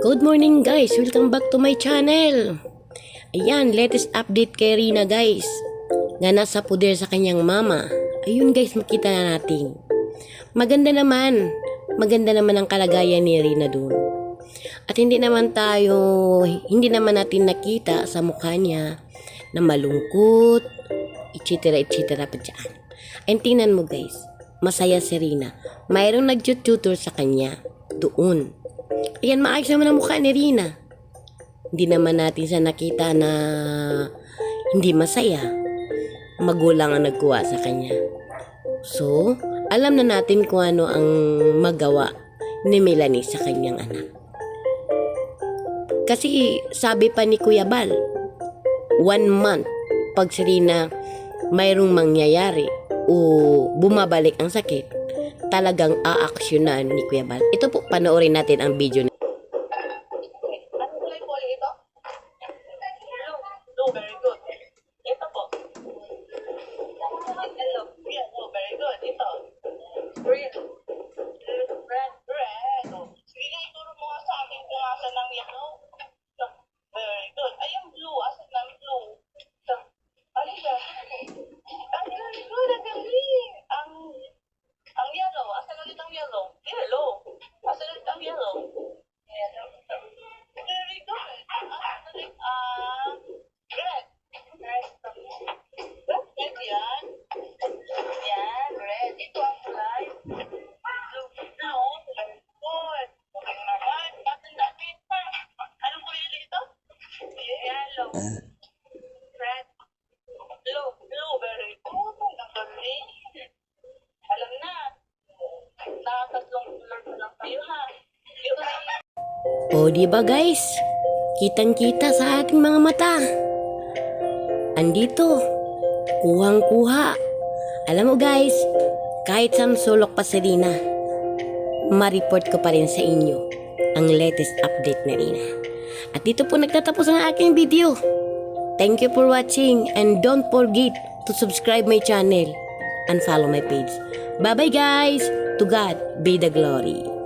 Good morning guys! Welcome back to my channel! Ayan, latest update kay Rina guys. Nga nasa puder sa kanyang mama. Ayun guys, makita na natin. Maganda naman. Maganda naman ang kalagayan ni Rina dun. At hindi naman tayo, hindi naman natin nakita sa mukha niya na malungkot, etc. etc. pa dyan. And tingnan mo guys, masaya si Rina. Mayroong nag-tutor sa kanya doon. Ayan, maayos naman ang mukha ni Rina. Hindi naman natin sa nakita na hindi masaya. Magulang ang nagkuha sa kanya. So, alam na natin kung ano ang magawa ni Melanie sa kanyang anak. Kasi sabi pa ni Kuya Bal, one month pag si Rina mayroong mangyayari o bumabalik ang sakit, talagang aaksyonan ni Kuya Bal. Ito po, panoorin natin ang video na Yellow. Red. Blue. O, di ba guys? Kitang-kita sa ating mga mata. Andito. Kuhang-kuha. Alam mo guys, kahit sa sulok pa si Rina, ma-report ko pa rin sa inyo ang latest update ni Rina. At dito po nagtatapos ang aking video. Thank you for watching and don't forget to subscribe my channel and follow my page. Bye-bye guys! To God be the glory.